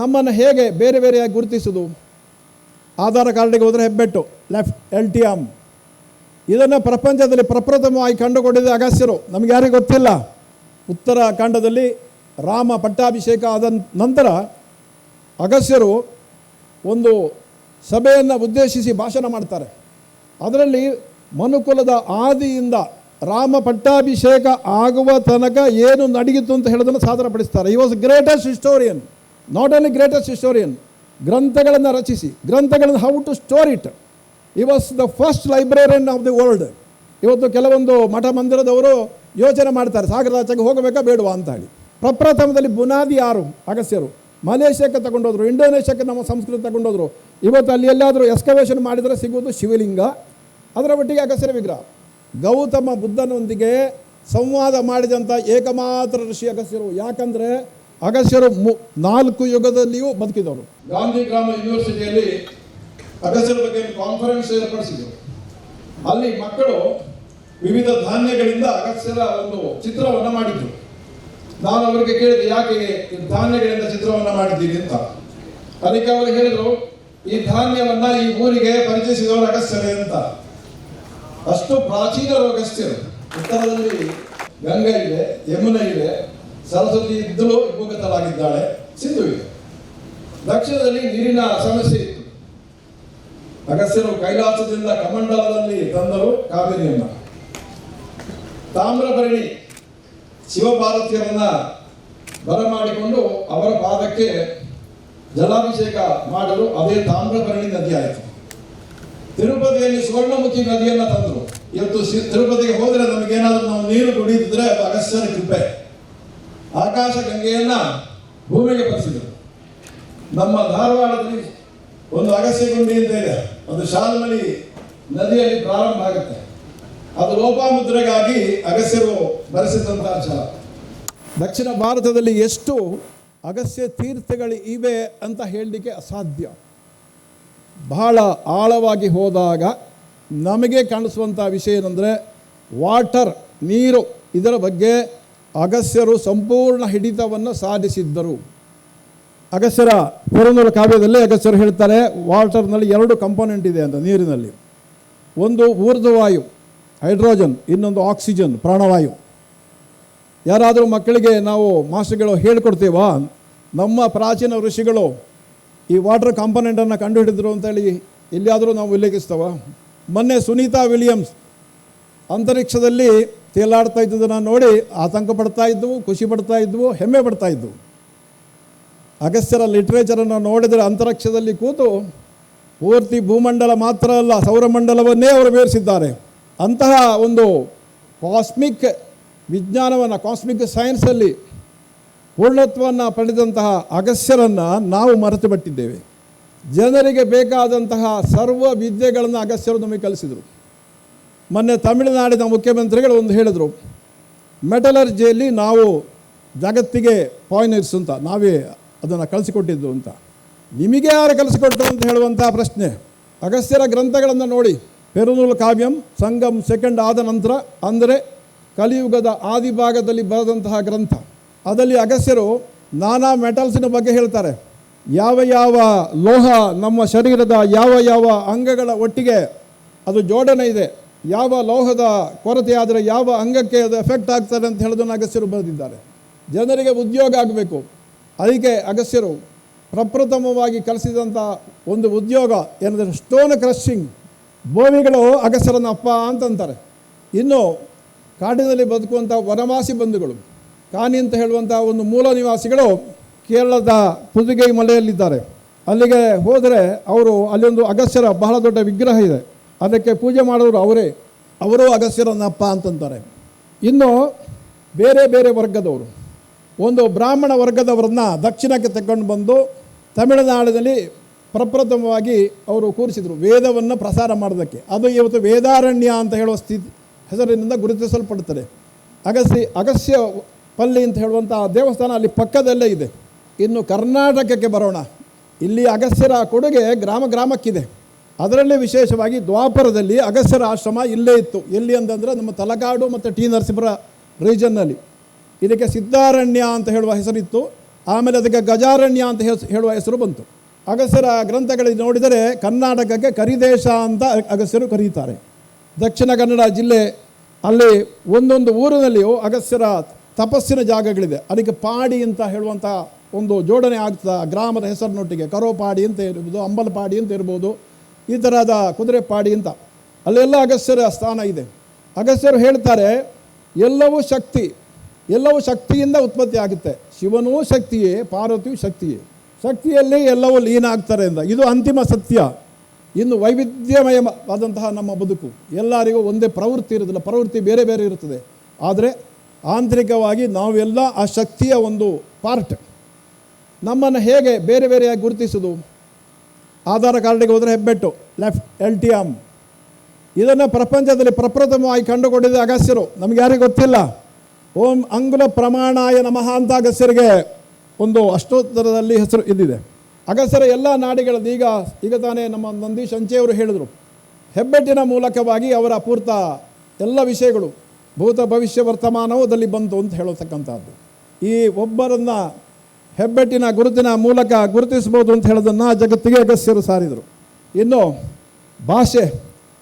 ನಮ್ಮನ್ನು ಹೇಗೆ ಬೇರೆ ಬೇರೆಯಾಗಿ ಗುರುತಿಸೋದು? ಆಧಾರ್ ಕಾರ್ಡಿಗೆ ಹೋದರೆ ಹೆಬ್ಬೆಟ್ಟು, ಲೆಫ್ಟ್, ಎಲ್ ಟಿ ಎಂ ಇದನ್ನು ಪ್ರಪಂಚದಲ್ಲಿ ಪ್ರಪ್ರಥಮವಾಗಿ ಕಂಡುಕೊಂಡಿದ್ದ ಅಗಸ್ಯರು ನಮಗೆ ಯಾರಿಗೂ ಗೊತ್ತಿಲ್ಲ. ಉತ್ತರ ಕಾಂಡದಲ್ಲಿ ರಾಮ ಪಟ್ಟಾಭಿಷೇಕ ಆದ ನಂತರ ಅಗಸ್ಯರು ಒಂದು ಸಭೆಯನ್ನು ಉದ್ದೇಶಿಸಿ ಭಾಷಣ ಮಾಡ್ತಾರೆ. ಅದರಲ್ಲಿ ಮನುಕುಲದ ಆದಿಯಿಂದ ರಾಮ ಪಟ್ಟಾಭಿಷೇಕ ಆಗುವ ತನಕ ಏನು ನಡೆಯಿತು ಅಂತ ಹೇಳೋದನ್ನು ಸಾಧನಪಡಿಸ್ತಾರೆ ಈ was greatest historian not only greatest historian ಗ್ರಂಥಗಳನ್ನು ರಚಿಸಿ. ಗ್ರಂಥಗಳನ್ನು how to store it he was the first librarian of the world ಇವತ್ತು ಕೆಲವೊಂದು ಮಠ ಮಂದಿರದವರು ಯೋಚನೆ ಮಾಡ್ತಾರೆ ಸಾಗರದಾಚೆಗೆ ಹೋಗಬೇಕಾ, ಬೇಡವಾ ಅಂತ ಹೇಳಿ. ಪ್ರಪ್ರಥಮದಲ್ಲಿ ಬುನಾದಿ ಯಾರು? ಅಗಸ್ಯರು ಮಲೇಷ್ಯಾಕ್ಕೆ ತಗೊಂಡೋದ್ರು, ಇಂಡೋನೇಷ್ಯಾಕ್ಕೆ ನಮ್ಮ ಸಂಸ್ಕೃತಿ ತಗೊಂಡೋದ್ರು. ಇವತ್ತು ಅಲ್ಲಿ ಎಲ್ಲಾದರೂ ಎಸ್ಕವೇಷನ್ ಮಾಡಿದರೆ ಸಿಗುವುದು ಶಿವಲಿಂಗ. ಅದರ ಒಟ್ಟಿಗೆ ಅಗಸ್ಯರ ವಿಗ್ರಹ. ಗೌತಮ ಬುದ್ಧನೊಂದಿಗೆ ಸಂವಾದ ಮಾಡಿದಂಥ ಏಕಮಾತ್ರ ಋಷಿ ಅಗಸ್ಯರು ಯಾಕಂದರೆ ಅಗಸ್ಯರು ನಾಲ್ಕು ಯುಗದಲ್ಲಿಯೂ ಬದುಕಿದವರು. ಗಾಂಧಿ ಗ್ರಾಮ ಯೂನಿವರ್ಸಿಟಿಯಲ್ಲಿ ಅಗಸ್ಯರ ಬಗ್ಗೆ ಕಾನ್ಫರೆನ್ಸ್ ಏರ್ಪಡಿಸಿದರು. ಅಲ್ಲಿ ಮಕ್ಕಳು ವಿವಿಧ ಧಾನ್ಯಗಳಿಂದ ಅಗಸ್ಯರ ಒಂದು ಚಿತ್ರವನ್ನು ಮಾಡಿದ್ರು. ನಾನು ಅವರಿಗೆ ಕೇಳಿದೆ, ಯಾಕೆ ಧಾನ್ಯಗಳಿಂದ ಚಿತ್ರವನ್ನು ಮಾಡಿದ್ದೀರಿ ಅಂತ? ಅದಕ್ಕೆ ಅವರು ಹೇಳಿದರು, ಈ ಧಾನ್ಯವನ್ನ ಈ ಊರಿಗೆ ಪರಿಚಯಿಸಿದವರು ಅಗಸ್ಯರೇ ಅಂತ. ಅಷ್ಟು ಪ್ರಾಚೀನರು ಅಗಸ್ತ್ಯರು. ಉತ್ತರದಲ್ಲಿ ಗಂಗಾ ಇದೆ, ಯಮುನಾ ಇದೆ ಸರಸ್ವತಿ ಭೂಗತಲಾಗಿದ್ದಾಳೆ ಸಿಂಧು ಇದೆ. ದಕ್ಷಿಣದಲ್ಲಿ ನೀರಿನ ಸಮಸ್ಯೆ ಇತ್ತು. ಅಗಸ್ಯರು ಕೈಲಾಸದಿಂದ ಕಮಂಡಲದಲ್ಲಿ ತಂದರು ಕಾವೇರಿಯನ್ನ. ತಾಮ್ರಭರಣಿ ಶಿವಪಾರ್ವತಿಯರನ್ನ ಬರಮಾಡಿಕೊಂಡು ಅವರ ಪಾದಕ್ಕೆ ಜಲಾಭಿಷೇಕ ಮಾಡಲು ಅದೇ ತಾಮ್ರಭರಣಿ ನದಿ ಆಯಿತು. ತಿರುಪತಿಯಲ್ಲಿ ಸುವರ್ಣಮುಖಿ ನದಿಯನ್ನು ತಂದರು. ಇವತ್ತು ತಿರುಪತಿಗೆ ಹೋದರೆ ನಮಗೇನಾದ್ರೂ ನಾವು ನೀರು ಕುಡಿದಿದ್ರೆ ಅಗಸ್ಯನ ಕೃಪೆ ಆಕಾಶ ಗಂಗೆಯನ್ನ ಭೂಮಿಗೆ ಬರೆಸಿದರು ನಮ್ಮ ಧಾರವಾಡದಲ್ಲಿ ಒಂದು ಅಗಸ್ಯ ಗುಂಡಿ ಅಂತ ಇದೆ. ಒಂದು ಶಾಲ್ಮಲಿ ನದಿಯಲ್ಲಿ ಪ್ರಾರಂಭ ಆಗುತ್ತೆ. ಅದು ಲೋಪಾಮುದ್ರೆಗಾಗಿ ಅಗಸ್ಯರು ಬರೆಸಿದಂತಹ ಶಾಲ. ದಕ್ಷಿಣ ಭಾರತದಲ್ಲಿ ಎಷ್ಟು ಅಗಸ್ಯ ತೀರ್ಥಗಳು ಇವೆ ಅಂತ ಹೇಳಲಿಕ್ಕೆ ಅಸಾಧ್ಯ. ಬಹಳ ಆಳವಾಗಿ ಹೋದಾಗ ನಮಗೆ ಕಾಣಿಸುವಂಥ ವಿಷಯ ಏನಂದರೆ, ವಾಟರ್, ನೀರು ಇದರ ಬಗ್ಗೆ ಅಗಸ್ಯರು ಸಂಪೂರ್ಣ ಹಿಡಿತವನ್ನು ಸಾಧಿಸಿದ್ದರು. ಅಗಸ್ಯರ ಪುರಂದರ ಕಾವ್ಯದಲ್ಲಿ ಅಗಸ್ಯರು ಹೇಳ್ತಾರೆ ವಾಟರ್ನಲ್ಲಿ ಎರಡು ಕಂಪೋನೆಂಟ್ ಇದೆ ಅಂತ ನೀರಿನಲ್ಲಿ. ಒಂದು ಊರ್ಧ್ವವಾಯು, ಹೈಡ್ರೋಜನ್, ಇನ್ನೊಂದು ಆಕ್ಸಿಜನ್, ಪ್ರಾಣವಾಯು. ಯಾರಾದರೂ ಮಕ್ಕಳಿಗೆ ನಾವು ಮಾಸ್ಟರ್ಗಳು ಹೇಳ್ಕೊಡ್ತೀವಾ? ನಮ್ಮ ಪ್ರಾಚೀನ ಋಷಿಗಳು ಈ ವಾಟರ್ ಕಾಂಪೊನೆಂಟನ್ನು ಕಂಡುಹಿಡಿದ್ರು ಅಂತೇಳಿ ಎಲ್ಲಿಯಾದರೂ ನಾವು ಉಲ್ಲೇಖಿಸ್ತವ? ಮೊನ್ನೆ ಸುನೀತಾ ವಿಲಿಯಮ್ಸ್, ಅಂತರಿಕ್ಷದಲ್ಲಿ ತೇಲಾಡ್ತಾ ಇದ್ದುದನ್ನು ನೋಡಿ ಆತಂಕ ಪಡ್ತಾ ಇದ್ದವು, ಖುಷಿ ಪಡ್ತಾ ಇದ್ದವು, ಹೆಮ್ಮೆ ಪಡ್ತಾ ಇದ್ದವು. ಅಗಸ್ತ್ಯರ ಲಿಟ್ರೇಚರನ್ನು ನೋಡಿದರೆ ಅಂತರಿಕ್ಷದಲ್ಲಿ ಕೂತು ಪೂರ್ತಿ ಭೂಮಂಡಲ ಮಾತ್ರ ಅಲ್ಲ, ಸೌರಮಂಡಲವನ್ನೇ ಅವರು ಬೇರಿಸಿದ್ದಾರೆ ಅಂತಹ ಒಂದು ಕಾಸ್ಮಿಕ್ ವಿಜ್ಞಾನವನ್ನು ಕಾಸ್ಮಿಕ್ ಸೈನ್ಸಲ್ಲಿ ಪೂರ್ಣತ್ವವನ್ನು ಪಡೆದಂತಹ ಅಗಸ್ಯರನ್ನು ನಾವು ಮರೆತು ಬಿಟ್ಟಿದ್ದೇವೆ ಜನರಿಗೆ ಬೇಕಾದಂತಹ ಸರ್ವ ವಿದ್ಯೆಗಳನ್ನು ಅಗಸ್ಯರು ನಮಗೆ ಕಲಿಸಿದರು. ಮೊನ್ನೆ ತಮಿಳುನಾಡಿನ ಮುಖ್ಯಮಂತ್ರಿಗಳು ಒಂದು ಹೇಳಿದರು, ಮೆಟಲರ್ಜಿಯಲ್ಲಿ ನಾವು ಜಗತ್ತಿಗೆ ಪಾಯ್ನರ್ಸ್ ಅಂತ, ನಾವೇ ಅದನ್ನು ಕಲಿಸಿಕೊಟ್ಟಿದ್ದು ಅಂತ. ನಿಮಗೆ ಯಾರು ಕಲಿಸಿಕೊಟ್ಟರು ಅಂತ ಹೇಳುವಂಥ ಪ್ರಶ್ನೆ. ಅಗಸ್ತ್ಯರ ಗ್ರಂಥಗಳನ್ನು ನೋಡಿ, ಪೆರುನೂಲ್ ಕಾವ್ಯಂ ಸಂಗಮ್ ಸೆಕೆಂಡ್ ಆದ ನಂತರ, ಅಂದರೆ ಕಲಿಯುಗದ ಆದಿಭಾಗದಲ್ಲಿ ಬರೆದಂತಹ ಗ್ರಂಥ. ಅದರಲ್ಲಿ ಅಗಸ್ಯರು ನಾನಾ ಮೆಟಲ್ಸಿನ ಬಗ್ಗೆ ಹೇಳ್ತಾರೆ. ಯಾವ ಯಾವ ಲೋಹ ನಮ್ಮ ಶರೀರದ ಯಾವ ಯಾವ ಅಂಗಗಳ ಒಟ್ಟಿಗೆ ಅದು ಜೋಡಣೆ ಇದೆ ಯಾವ ಲೋಹದ ಕೊರತೆ ಆದರೆ ಯಾವ ಅಂಗಕ್ಕೆ ಅದು ಎಫೆಕ್ಟ್ ಆಗ್ತದೆ ಅಂತ ಹೇಳೋದನ್ನು ಅಗಸ್ಯರು ಬರೆದಿದ್ದಾರೆ. ಜನರಿಗೆ ಉದ್ಯೋಗ ಆಗಬೇಕು. ಅದಕ್ಕೆ ಅಗಸ್ಯರು ಪ್ರಪ್ರಥಮವಾಗಿ ಕಲಿಸಿದಂಥ ಒಂದು ಉದ್ಯೋಗ ಏನಂದರೆ ಸ್ಟೋನ್ ಕ್ರಶಿಂಗ್ ಭೂಮಿಗಳು ಅಗಸರನ ಅಪ್ಪ ಅಂತಂತಾರೆ ಇನ್ನು ಕಾಡಿನಲ್ಲಿ ಬದುಕುವಂಥ ವನವಾಸಿ ಬಂಧುಗಳು, ಕಾನಿ ಅಂತ ಹೇಳುವಂಥ ಒಂದು ಮೂಲ ನಿವಾಸಿಗಳು ಕೇರಳದ ಪುದುಗೈ ಮಲೆಯಲ್ಲಿದ್ದಾರೆ. ಅಲ್ಲಿಗೆ ಹೋದರೆ ಅವರು ಅಲ್ಲೊಂದು ಅಗಸ್ಯರ ಬಹಳ ದೊಡ್ಡ ವಿಗ್ರಹ ಇದೆ. ಅದಕ್ಕೆ ಪೂಜೆ ಮಾಡೋರು ಅವರೇ. ಅವರು ಅಗಸ್ಯರನ್ನಪ್ಪ ಅಂತಂತಾರೆ. ಇನ್ನು ಬೇರೆ ಬೇರೆ ವರ್ಗದವರು. ಒಂದು ಬ್ರಾಹ್ಮಣ ವರ್ಗದವರನ್ನ ದಕ್ಷಿಣಕ್ಕೆ ತಗೊಂಡು ಬಂದು ತಮಿಳುನಾಡಿನಲ್ಲಿ ಪ್ರಪ್ರಥಮವಾಗಿ ಅವರು ಕೂರಿಸಿದರು. ವೇದವನ್ನು ಪ್ರಸಾರ ಮಾಡೋದಕ್ಕೆ. ಅದು ಇವತ್ತು ವೇದಾರಣ್ಯ ಅಂತ ಹೇಳುವ ಸ್ಥಿತಿ ಹೆಸರಿನಿಂದ ಗುರುತಿಸಲ್ಪಡುತ್ತದೆ. ಅಗಸ್ಯ ಅಗಸ್ಯ ಪಲ್ಲಿ ಅಂತ ಹೇಳುವಂಥ ದೇವಸ್ಥಾನ ಅಲ್ಲಿ ಪಕ್ಕದಲ್ಲೇ ಇದೆ. ಇನ್ನು ಕರ್ನಾಟಕಕ್ಕೆ ಬರೋಣ. ಇಲ್ಲಿ ಅಗಸ್ಯರ ಕೊಡುಗೆ ಗ್ರಾಮ, ಗ್ರಾಮಕ್ಕಿದೆ. ಅದರಲ್ಲಿ ವಿಶೇಷವಾಗಿ ದ್ವಾಪರದಲ್ಲಿ ಅಗಸ್ಯರ ಆಶ್ರಮ ಇಲ್ಲೇ ಇತ್ತು. ಎಲ್ಲಿ ಅಂತಂದರೆ ನಮ್ಮ ತಲಕಾಡು ಮತ್ತು ಟಿ ನರಸೀಪುರ ರೀಜನ್ನಲ್ಲಿ. ಇದಕ್ಕೆ ಸಿದ್ಧಾರಣ್ಯ ಅಂತ ಹೇಳುವ ಹೆಸರಿತ್ತು. ಆಮೇಲೆ ಅದಕ್ಕೆ ಗಜಾರಣ್ಯ ಅಂತ ಹೇಳುವ ಹೆಸರು ಬಂತು. ಅಗಸ್ಯರ ಗ್ರಂಥಗಳಲ್ಲಿ ನೋಡಿದರೆ ಕರ್ನಾಟಕಕ್ಕೆ ಕರಿದೇಶ ಅಂತ ಅಗಸ್ಯರು ಕರೀತಾರೆ. ದಕ್ಷಿಣ ಕನ್ನಡ ಜಿಲ್ಲೆ ಅಲ್ಲಿ ಒಂದೊಂದು ಊರಿನಲ್ಲಿಯೂ ಅಗಸ್ಯರ ತಪಸ್ಸಿನ ಜಾಗಗಳಿದೆ. ಅದಕ್ಕೆ ಪಾಡಿ ಅಂತ ಹೇಳುವಂಥ ಒಂದು ಜೋಡಣೆ ಆಗ್ತದೆ. ಗ್ರಾಮದ ಹೆಸರಿನೊಟ್ಟಿಗೆ ಕರೋಪಾಡಿ ಅಂತ ಇರ್ಬೋದು, ಅಂಬಲಪಾಡಿ ಅಂತ ಇರ್ಬೋದು ಈ ಥರದ ಕುದುರೆ ಪಾಡಿ ಅಂತ. ಅಲ್ಲೆಲ್ಲ ಅಗಸ್ಯರ ಸ್ಥಾನ ಇದೆ. ಅಗಸ್ಯರು ಹೇಳ್ತಾರೆ, ಎಲ್ಲವೂ ಶಕ್ತಿ, ಎಲ್ಲವೂ ಶಕ್ತಿಯಿಂದ ಉತ್ಪತ್ತಿ ಆಗುತ್ತೆ. ಶಿವನೂ ಶಕ್ತಿಯೇ, ಪಾರ್ವತಿಯೂ ಶಕ್ತಿಯೇ. ಶಕ್ತಿಯಲ್ಲಿ ಎಲ್ಲವೂ ಲೀನ ಆಗ್ತಾರೆ ಅಂತ. ಇದು ಅಂತಿಮ ಸತ್ಯ. ಇನ್ನು ವೈವಿಧ್ಯಮಯವಾದಂತಹ ನಮ್ಮ ಬದುಕು. ಎಲ್ಲರಿಗೂ ಒಂದೇ ಪ್ರವೃತ್ತಿ ಇರೋದಿಲ್ಲ ಪ್ರವೃತ್ತಿ ಬೇರೆ ಬೇರೆ ಇರುತ್ತದೆ. ಆದರೆ ಆಂತರಿಕವಾಗಿ ನಾವೆಲ್ಲ ಆ ಶಕ್ತಿಯ ಒಂದು ಪಾರ್ಟ್ ನಮ್ಮನ್ನು ಹೇಗೆ ಬೇರೆ ಬೇರೆಯಾಗಿ ಗುರುತಿಸೋದು ಆಧಾರ ಕಾರ್ಡಿಗೆ ಹೋದರೆ ಹೆಬ್ಬೆಟ್ಟು, ಲೆಫ್ಟ್, ಎಲ್ ಟಿ ಎಂ ಇದನ್ನು ಪ್ರಪಂಚದಲ್ಲಿ ಪ್ರಪ್ರಥಮವಾಗಿ ಕಂಡುಕೊಂಡಿದ್ದು ಅಗಸ್ಯರು ನಮ್ಗೆ ಯಾರಿಗೂ ಗೊತ್ತಿಲ್ಲ. ಓಂ ಅಂಗುಲ ಪ್ರಮಾಣಾಯ ನಮಃ ಅಂತ ಅಗಸ್ಯರಿಗೆ ಒಂದು ಅಷ್ಟೋತ್ತರದಲ್ಲಿ ಹೆಸರು ಇದ್ದಿದೆ. ಅಗಸ್ಯರ ಎಲ್ಲ ನಾಡಿಗಳಲ್ಲಿ ಈಗ ಈಗ ತಾನೇ ನಮ್ಮ ನಂದೀಶ್ ಅಂಚೆಯವರು ಹೇಳಿದರು, ಹೆಬ್ಬೆಟ್ಟಿನ ಮೂಲಕವಾಗಿ ಅವರ ಅಪೂರ್ತ ಎಲ್ಲ ವಿಷಯಗಳು, ಭೂತ ಭವಿಷ್ಯ ವರ್ತಮಾನವೂ ಅದರಲ್ಲಿ ಬಂತು ಅಂತ ಹೇಳತಕ್ಕಂಥದ್ದು. ಈ ಒಬ್ಬರನ್ನು ಹೆಬ್ಬೆಟ್ಟಿನ ಗುರುತಿನ ಮೂಲಕ ಗುರುತಿಸ್ಬೋದು ಅಂತ ಹೇಳೋದನ್ನು ಜಗತ್ತಿಗೆ ಅಗಸ್ಯರು ಸಾರಿದರು. ಇನ್ನು ಭಾಷೆ,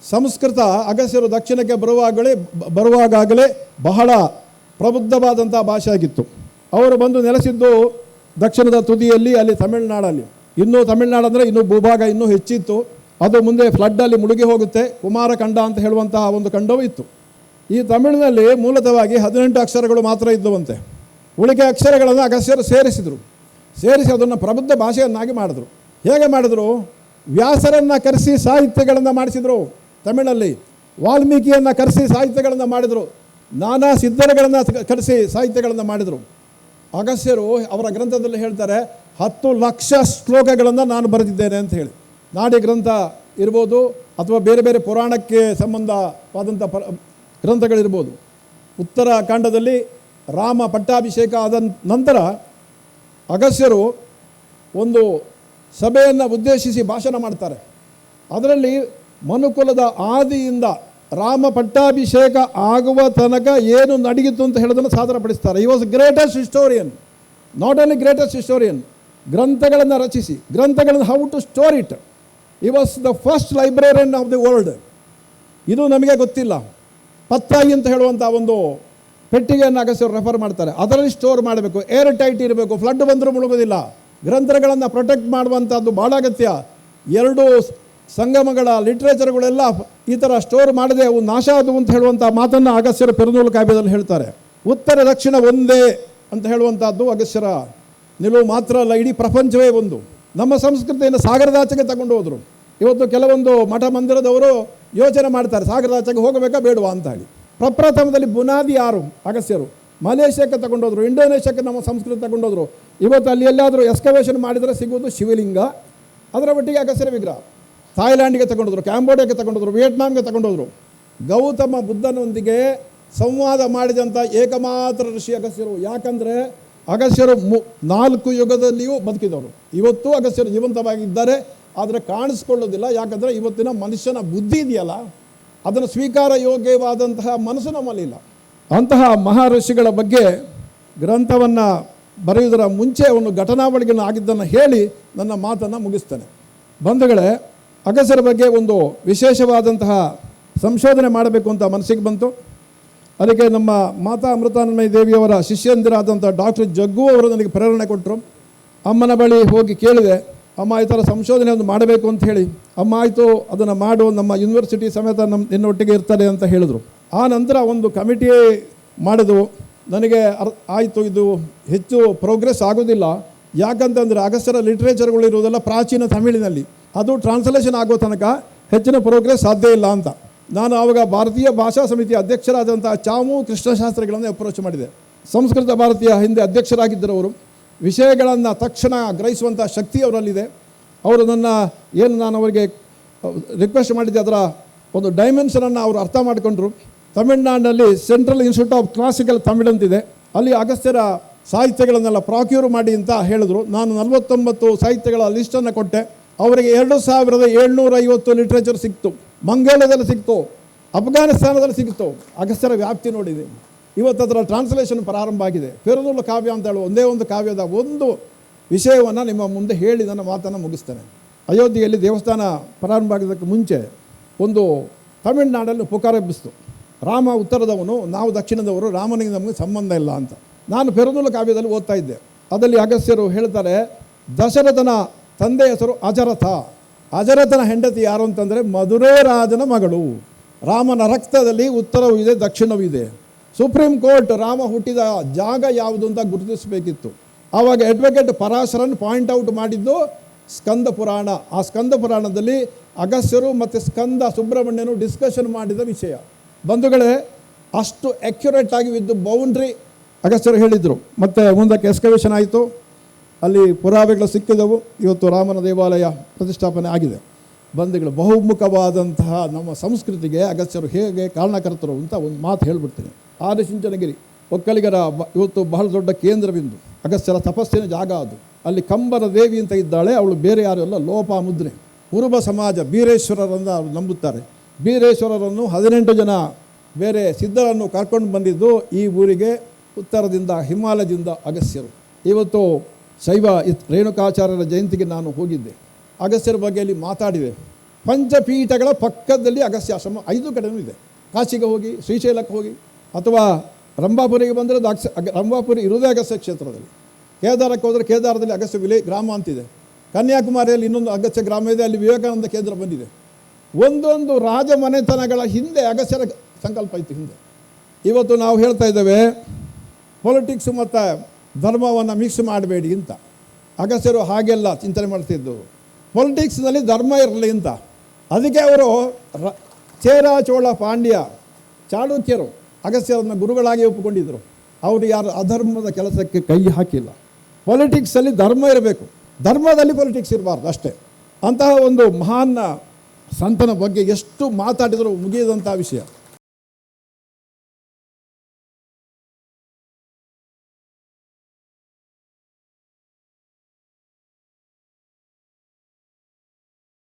ಸಂಸ್ಕೃತ ಅಗಸ್ಯರು ದಕ್ಷಿಣಕ್ಕೆ ಬರುವಾಗಲೇ ಬರುವಾಗಲೇ ಬಹಳ ಪ್ರಬುದ್ಧವಾದಂಥ ಭಾಷೆ ಆಗಿತ್ತು ಅವರು ಬಂದು ನೆಲೆಸಿದ್ದು ದಕ್ಷಿಣದ ತುದಿಯಲ್ಲಿ, ಅಲ್ಲಿ ತಮಿಳುನಾಡಲ್ಲಿ. ಇನ್ನೂ ತಮಿಳುನಾಡು ಅಂದರೆ ಇನ್ನೂ ಭೂಭಾಗ ಇನ್ನೂ ಹೆಚ್ಚಿತ್ತು. ಅದು ಮುಂದೆ ಫ್ಲಡ್ಡಲ್ಲಿ ಮುಳುಗಿ ಹೋಗುತ್ತೆ. ಕುಮಾರಖಂಡ ಅಂತ ಹೇಳುವಂತಹ ಒಂದು ಖಂಡವೂ ಇತ್ತು. ಈ ತಮಿಳಿನಲ್ಲಿ ಮೂಲತವಾಗಿ ಹದಿನೆಂಟು ಅಕ್ಷರಗಳು ಮಾತ್ರ ಇದ್ದುವಂತೆ. ಉಳಿಕೆ ಅಕ್ಷರಗಳನ್ನು ಅಗಸ್ಯರು ಸೇರಿಸಿದರು. ಸೇರಿಸಿ ಅದನ್ನು ಪ್ರಬುದ್ಧ ಭಾಷೆಯನ್ನಾಗಿ ಮಾಡಿದ್ರು. ಹೇಗೆ ಮಾಡಿದ್ರು? ವ್ಯಾಸರನ್ನು ಕರೆಸಿ ಸಾಹಿತ್ಯಗಳನ್ನು ಮಾಡಿಸಿದರು. ತಮಿಳಲ್ಲಿ ವಾಲ್ಮೀಕಿಯನ್ನು ಕರೆಸಿ ಸಾಹಿತ್ಯಗಳನ್ನು ಮಾಡಿದರು. ನಾನಾ ಸಿದ್ಧರುಗಳನ್ನು ಕರೆಸಿ ಸಾಹಿತ್ಯಗಳನ್ನು ಮಾಡಿದರು. ಅಗಸ್ಯರು ಅವರ ಗ್ರಂಥದಲ್ಲಿ ಹೇಳ್ತಾರೆ, ಹತ್ತು ಲಕ್ಷ ಶ್ಲೋಕಗಳನ್ನು ನಾನು ಬರೆದಿದ್ದೇನೆ ಅಂತ ಹೇಳಿ. ನಾಡಿ ಗ್ರಂಥ ಇರ್ಬೋದು ಅಥವಾ ಬೇರೆ ಬೇರೆ ಪುರಾಣಕ್ಕೆ ಸಂಬಂಧವಾದಂಥ ಪ ಗ್ರಂಥಗಳಿರ್ಬೋದು. ಉತ್ತರ ಕಾಂಡದಲ್ಲಿ ರಾಮ ಪಟ್ಟಾಭಿಷೇಕ ಆದ ನಂತರ ಅಗಸ್ಯರು ಒಂದು ಸಭೆಯನ್ನು ಉದ್ದೇಶಿಸಿ ಭಾಷಣ ಮಾಡ್ತಾರೆ. ಅದರಲ್ಲಿ ಮನುಕುಲದ ಆದಿಯಿಂದ ರಾಮ ಪಟ್ಟಾಭಿಷೇಕ ಆಗುವ ತನಕ ಏನು ನಡೆಯಿತು ಅಂತ ಹೇಳೋದನ್ನು ಸಾದರಪಡಿಸ್ತಾರೆ. He was greatest historian not only greatest historian ಗ್ರಂಥಗಳನ್ನು ರಚಿಸಿ, ಗ್ರಂಥಗಳನ್ನು how to store it he was the first librarian of the world ಇದು ನಮಗೆ ಗೊತ್ತಿಲ್ಲ. ಪತ್ತಾಯಿ ಅಂತ ಹೇಳುವಂಥ ಒಂದು ಪೆಟ್ಟಿಗೆಯನ್ನು ಅಗಸ್ಯರು ರೆಫರ್ ಮಾಡ್ತಾರೆ. ಅದರಲ್ಲಿ ಸ್ಟೋರ್ ಮಾಡಬೇಕು. ಏರ್ ಟೈಟ್ ಇರಬೇಕು. ಫ್ಲಡ್ ಬಂದರೂ ಮುಳುಗೋದಿಲ್ಲ. ಗ್ರಂಥಗಳನ್ನು ಪ್ರೊಟೆಕ್ಟ್ ಮಾಡುವಂಥದ್ದು ಭಾಳ ಅಗತ್ಯ. ಎರಡು ಸಂಗಮಗಳ ಲಿಟ್ರೇಚರ್ಗಳೆಲ್ಲ ಈ ಥರ ಸ್ಟೋರ್ ಮಾಡದೆ ಅವು ನಾಶ ಆದವು ಅಂತ ಹೇಳುವಂಥ ಮಾತನ್ನು ಅಗಸ್ಯರ ಪೆರುನೂಲು ಕಾವ್ಯದಲ್ಲಿ ಹೇಳ್ತಾರೆ. ಉತ್ತರ, ದಕ್ಷಿಣ ಒಂದೇ ಅಂತ ಹೇಳುವಂಥದ್ದು ಅಗಸ್ಯರ ನಿಲುವು ಮಾತ್ರ ಅಲ್ಲ, ಇಡೀ ಪ್ರಪಂಚವೇ ಒಂದು. ನಮ್ಮ ಸಂಸ್ಕೃತಿಯನ್ನು ಸಾಗರದಾಚೆಗೆ ತಗೊಂಡು ಹೋದರು. ಇವತ್ತು ಕೆಲವೊಂದು ಮಠ ಮಂದಿರದವರು ಯೋಚನೆ ಮಾಡ್ತಾರೆ ಸಾಗರದಾಚೆಗೆ ಹೋಗಬೇಕಾ ಬೇಡವಾ ಅಂತ ಹೇಳಿ. ಪ್ರಪ್ರಥಮದಲ್ಲಿ ಬುನಾದಿ ಯಾರು? ಅಗಸ್ಯರು ಮಲೇಷ್ಯಾಕ್ಕೆ ತಗೊಂಡೋದ್ರು, ಇಂಡೋನೇಷ್ಯಾಕ್ಕೆ ನಮ್ಮ ಸಂಸ್ಕೃತಿ ತಗೊಂಡೋದ್ರು. ಇವತ್ತು ಅಲ್ಲಿ ಎಲ್ಲಾದರೂ ಎಸ್ಕವೇಷನ್ ಮಾಡಿದರೆ ಸಿಗುವುದು ಶಿವಲಿಂಗ. ಅದರ ಒಟ್ಟಿಗೆ ಅಗಸ್ಯರ ವಿಗ್ರಹ. ಥಾಯ್ಲ್ಯಾಂಡ್ಗೆ ತಗೊಂಡೋದ್ರು ಕ್ಯಾಂಬೋಡಿಯಾಗೆ ತಗೊಂಡೋದ್ರು, ವಿಯೆಟ್ನಾಂಗೆ ತಗೊಂಡೋದ್ರು. ಗೌತಮ ಬುದ್ಧನೊಂದಿಗೆ ಸಂವಾದ ಮಾಡಿದಂಥ ಏಕಮಾತ್ರ ಋಷಿ ಅಗಸ್ಯರು ಯಾಕಂದರೆ ಅಗಸ್ಯರು ಮು, ನಾಲ್ಕು ಯುಗದಲ್ಲಿಯೂ ಬದುಕಿದವರು. ಇವತ್ತು ಅಗಸ್ಯರು ಜೀವಂತವಾಗಿದ್ದಾರೆ. ಆದರೆ ಕಾಣಿಸ್ಕೊಳ್ಳೋದಿಲ್ಲ. ಯಾಕಂದರೆ ಇವತ್ತಿನ ಮನುಷ್ಯನ ಬುದ್ಧಿ ಇದೆಯಲ್ಲ? ಅದನ್ನು ಸ್ವೀಕಾರ ಯೋಗ್ಯವಾದಂತಹ ಮನಸ್ಸು ನಮ್ಮಲ್ಲಿಲ್ಲ ಅಂತಹ ಮಹರ್ಷಿಗಳ ಬಗ್ಗೆ ಗ್ರಂಥವನ್ನು ಬರೆಯುವುದರ ಮುಂಚೆ ಒಂದು ಘಟನಾವಳಿಗಳನ್ನು ಆಗಿದ್ದನ್ನು ಹೇಳಿ ನನ್ನ ಮಾತನ್ನು ಮುಗಿಸ್ತೇನೆ. ಬಂಧುಗಳೇ, ಅಗಸರ ಬಗ್ಗೆ ಒಂದು ವಿಶೇಷವಾದಂತಹ ಸಂಶೋಧನೆ ಮಾಡಬೇಕು ಅಂತ ಮನಸ್ಸಿಗೆ ಬಂತು. ಅದಕ್ಕೆ ನಮ್ಮ ಮಾತಾ ಅಮೃತಾನಂದಯ ದೇವಿಯವರ ಶಿಷ್ಯಂದಿರಾದಂಥ ಡಾಕ್ಟರ್ ಜಗ್ಗು ಅವರು ನನಗೆ ಪ್ರೇರಣೆ ಕೊಟ್ಟರು. ಅಮ್ಮನ ಬಳಿ ಹೋಗಿ ಕೇಳಿದೆ ಅಮ್ಮ, ಈ ಥರ ಸಂಶೋಧನೆ ಒಂದು ಮಾಡಬೇಕು ಅಂತ ಹೇಳಿ, ಅಮ್ಮ, ಆಯಿತು, ಅದನ್ನು ಮಾಡು, ನಮ್ಮ ಯೂನಿವರ್ಸಿಟಿ ಸಮೇತ ನಮ್ಮ ನಿನ್ನೊಟ್ಟಿಗೆ ಇರ್ತಾರೆ ಅಂತ ಹೇಳಿದರು. ಆ ನಂತರ ಒಂದು ಕಮಿಟಿ ಮಾಡಿದವು ನನಗೆ ಅರ್, ಆಯಿತು, ಇದು ಹೆಚ್ಚು ಪ್ರೋಗ್ರೆಸ್ ಆಗೋದಿಲ್ಲ. ಯಾಕಂತಂದರೆ ಅಗಸ್ಟರ ಲಿಟ್ರೇಚರ್ಗಳು ಇರುವುದೆಲ್ಲ ಪ್ರಾಚೀನ ತಮಿಳಿನಲ್ಲಿ. ಅದು ಟ್ರಾನ್ಸ್ಲೇಷನ್ ಆಗೋ ತನಕ ಹೆಚ್ಚಿನ ಪ್ರೋಗ್ರೆಸ್ ಸಾಧ್ಯ ಇಲ್ಲ ಅಂತ. ನಾನು ಆವಾಗ ಭಾರತೀಯ ಭಾಷಾ ಸಮಿತಿಯ ಅಧ್ಯಕ್ಷರಾದಂಥ ಚಾಮು ಕೃಷ್ಣಶಾಸ್ತ್ರಿಗಳನ್ನು ಅಪ್ರೋಚ್ ಮಾಡಿದೆ. ಸಂಸ್ಕೃತ ಭಾರತೀಯ ಹಿಂದೆ ಅಧ್ಯಕ್ಷರಾಗಿದ್ದರು ಅವರು. ವಿಷಯಗಳನ್ನು ತಕ್ಷಣ ಗ್ರಹಿಸುವಂಥ ಶಕ್ತಿ ಅವರಲ್ಲಿದೆ. ಅವರು ನನ್ನ, ಏನು ನಾನು ಅವರಿಗೆ ರಿಕ್ವೆಸ್ಟ್ ಮಾಡಿದ್ದೆ ಅದರ ಒಂದು ಡೈಮೆನ್ಷನನ್ನು ಅವರು ಅರ್ಥ ಮಾಡಿಕೊಂಡ್ರು. ತಮಿಳ್ನಾಡಿನಲ್ಲಿ central institute of classical Tamil ಅಂತಿದೆ. ಅಲ್ಲಿ ಅಗಸ್ತ್ಯರ ಸಾಹಿತ್ಯಗಳನ್ನೆಲ್ಲ ಪ್ರಾಕ್ಯೂರ್ ಮಾಡಿ ಅಂತ ಹೇಳಿದ್ರು. ನಾನು ನಲವತ್ತೊಂಬತ್ತು ಸಾಹಿತ್ಯಗಳ ಲಿಸ್ಟನ್ನು ಕೊಟ್ಟೆ. ಅವರಿಗೆ ಎರಡು ಸಾವಿರದ ಏಳ್ನೂರ ಐವತ್ತು ಲಿಟ್ರೇಚರ್ ಸಿಕ್ತು. ಮಂಗೋಲದಲ್ಲಿ ಸಿಕ್ತು. ಅಫ್ಘಾನಿಸ್ತಾನದಲ್ಲಿ ಸಿಕ್ತು. ಅಗಸ್ತ್ಯರ ವ್ಯಾಪ್ತಿ ನೋಡಿದೆ. ಇವತ್ತು ಅದರ ಟ್ರಾನ್ಸ್ಲೇಷನ್ ಪ್ರಾರಂಭ ಆಗಿದೆ. ಪೆರುದುಳ್ಳ ಕಾವ್ಯ ಅಂತ ಹೇಳುವ ಒಂದೇ ಒಂದು ಕಾವ್ಯದ ಒಂದು ವಿಷಯವನ್ನು ನಿಮ್ಮ ಮುಂದೆ ಹೇಳಿ ನನ್ನ ಮಾತನ್ನು ಮುಗಿಸ್ತೇನೆ. ಅಯೋಧ್ಯೆಯಲ್ಲಿ ದೇವಸ್ಥಾನ ಪ್ರಾರಂಭ ಆಗಿದ್ದಕ್ಕೆ ಮುಂಚೆ ಒಂದು ತಮಿಳುನಾಡಲ್ಲಿ ಪುಕಾರೆಬ್ಬಿಸ್ತು ರಾಮ ಉತ್ತರದವನು, ನಾವು ದಕ್ಷಿಣದವರು, ರಾಮನಿಗೆ ನಮಗೆ ಸಂಬಂಧ ಇಲ್ಲ ಅಂತ. ನಾನು ಪೆರುದುಳ್ಳ ಕಾವ್ಯದಲ್ಲಿ ಓದ್ತಾ ಇದ್ದೆ. ಅದರಲ್ಲಿ ಅಗಸ್ಯರು ಹೇಳ್ತಾರೆ, ದಶರಥನ ತಂದೆ ಹೆಸರು ಅಜರಥ. ಅಜರಥನ ಹೆಂಡತಿ ಯಾರು ಅಂತಂದರೆ ಮಧುರೇ ರಾಜನ ಮಗಳು. ರಾಮನ ರಕ್ತದಲ್ಲಿ ಉತ್ತರವೂ ಇದೆ ದಕ್ಷಿಣವೂ ಇದೆ ಸುಪ್ರೀಂ ಕೋರ್ಟ್ ರಾಮ ಹುಟ್ಟಿದ ಜಾಗ ಯಾವುದು ಅಂತ ಗುರುತಿಸಬೇಕಿತ್ತು. ಆವಾಗ ಅಡ್ವೊಕೇಟ್ ಪರಾಶರನ್ ಪಾಯಿಂಟ್ ಔಟ್ ಮಾಡಿದ್ದು ಸ್ಕಂದ ಪುರಾಣ. ಆ ಸ್ಕಂದ ಪುರಾಣದಲ್ಲಿ ಅಗಸ್ಯರು ಮತ್ತು ಸ್ಕಂದ ಸುಬ್ರಹ್ಮಣ್ಯನು ಡಿಸ್ಕಷನ್ ಮಾಡಿದ ವಿಷಯ. ಬಂಧುಗಳೇ, ಅಷ್ಟು ಅಕ್ಯುರೇಟ್ ಆಗಿ ವಿದ್ದು ಬೌಂಡ್ರಿ ಅಗಸ್ಯರು ಹೇಳಿದರು. ಮತ್ತು ಮುಂದಕ್ಕೆ ಎಸ್ಕವೇಷನ್ ಆಯಿತು. ಅಲ್ಲಿ ಪುರಾವೆಗಳು ಸಿಕ್ಕಿದವು. ಇವತ್ತು ರಾಮನ ದೇವಾಲಯ ಪ್ರತಿಷ್ಠಾಪನೆ ಆಗಿದೆ. ಬಂಧುಗಳು, ಬಹುಮುಖವಾದಂತಹ ನಮ್ಮ ಸಂಸ್ಕೃತಿಗೆ ಅಗಸ್ಯರು ಹೇಗೆ ಕಾರಣಕರ್ತರು ಅಂತ ಒಂದು ಮಾತು ಹೇಳ್ಬಿಡ್ತೀನಿ. ಆದಿಚುಂಚನಗಿರಿ ಒಕ್ಕಲಿಗರ ಇವತ್ತು ಬಹಳ ದೊಡ್ಡ ಕೇಂದ್ರವಿಂದು ಅಗಸ್ತ್ಯರ ತಪಸ್ಸಿನ ಜಾಗ ಅದು. ಅಲ್ಲಿ ಕಂಬರ ದೇವಿ ಅಂತ ಇದ್ದಾಳೆ, ಅವಳು ಬೇರೆ ಯಾರು ಅಲ್ಲ, ಲೋಪಾಮುದ್ರೆ. ಕುರುಬ ಸಮಾಜ ಬೀರೇಶ್ವರರನ್ನು ಅವರು ನಂಬುತ್ತಾರೆ. ಬೀರೇಶ್ವರರನ್ನು ಹದಿನೆಂಟು ಜನ ಬೇರೆ ಸಿದ್ಧರನ್ನು ಕರ್ಕೊಂಡು ಬಂದಿದ್ದು ಈ ಊರಿಗೆ ಉತ್ತರದಿಂದ ಹಿಮಾಲಯದಿಂದ ಅಗಸ್ತ್ಯರು. ಇವತ್ತು ಶೈವ ರೇಣುಕಾಚಾರ್ಯರ ಜಯಂತಿಗೆ ನಾನು ಹೋಗಿದ್ದೆ. ಅಗಸ್ತ್ಯರ ಬಗ್ಗೆ ಅಲ್ಲಿ ಮಾತಾಡಿದೆ. ಪಂಚಪೀಠಗಳ ಪಕ್ಕದಲ್ಲಿ ಅಗಸ್ತ್ಯ ಆಶ್ರಮ ಐದು ಕಡೆಯೂ ಇದೆ. ಕಾಶಿಗೆ ಹೋಗಿ, ಶ್ರೀಶೈಲಕ್ಕೆ ಹೋಗಿ ಅಥವಾ ರಂಭಾಪುರಿಗೆ ಬಂದರೆ ಅದು ಅಗಸ್ಯ ಅಗ- ರಂಭಾಪುರಿ ಇರುವುದೇ ಅಗಸ್ಯ ಕ್ಷೇತ್ರದಲ್ಲಿ. ಕೇದಾರಕ್ಕೆ ಹೋದರೆ ಕೇದಾರದಲ್ಲಿ ಅಗಸ್ಯ ವಿಲೇ ಗ್ರಾಮ ಅಂತಿದೆ. ಕನ್ಯಾಕುಮಾರಿಯಲ್ಲಿ ಇನ್ನೊಂದು ಅಗಸ್ಯ ಗ್ರಾಮ ಇದೆ, ಅಲ್ಲಿ ವಿವೇಕಾನಂದ ಕೇಂದ್ರ ಬಂದಿದೆ. ಒಂದೊಂದು ರಾಜ ಮನೆತನಗಳ ಹಿಂದೆ ಅಗಸ್ಯರ ಸಂಕಲ್ಪ ಇತ್ತು ಹಿಂದೆ. ಇವತ್ತು ನಾವು ಹೇಳ್ತಾ ಇದ್ದೇವೆ ಪೊಲಿಟಿಕ್ಸ್ ಮತ್ತು ಧರ್ಮವನ್ನು ಮಿಕ್ಸ್ ಮಾಡಬೇಡಿ ಅಂತ. ಅಗಸ್ಯರು ಹಾಗೆಲ್ಲ ಚಿಂತನೆ ಮಾಡ್ತಿದ್ದು. ಪೊಲಿಟಿಕ್ಸ್ನಲ್ಲಿ ಧರ್ಮ ಇರಲಿ ಅಂತ. ಅದಕ್ಕೆ ಅವರು ಚೇರ ಚೋಳ ಪಾಂಡ್ಯ ಚಾಳುಕ್ಯರು ಅಗಸ್ತ್ಯರನ್ನು ಗುರುಗಳಾಗಿ ಒಪ್ಪಿಕೊಂಡಿದ್ದರು ಅವರು ಯಾರು ಅಧರ್ಮದ ಕೆಲಸಕ್ಕೆ ಕೈ ಹಾಕಿಲ್ಲ. ಪೊಲಿಟಿಕ್ಸಲ್ಲಿ ಧರ್ಮ ಇರಬೇಕು. ಧರ್ಮದಲ್ಲಿ ಪೊಲಿಟಿಕ್ಸ್ ಇರಬಾರ್ದು ಅಷ್ಟೇ. ಅಂತಹ ಒಂದು ಮಹಾನ್ ಸಂತನ ಬಗ್ಗೆ ಎಷ್ಟು ಮಾತಾಡಿದರೂ ಮುಗಿಯದಂಥ ವಿಷಯ.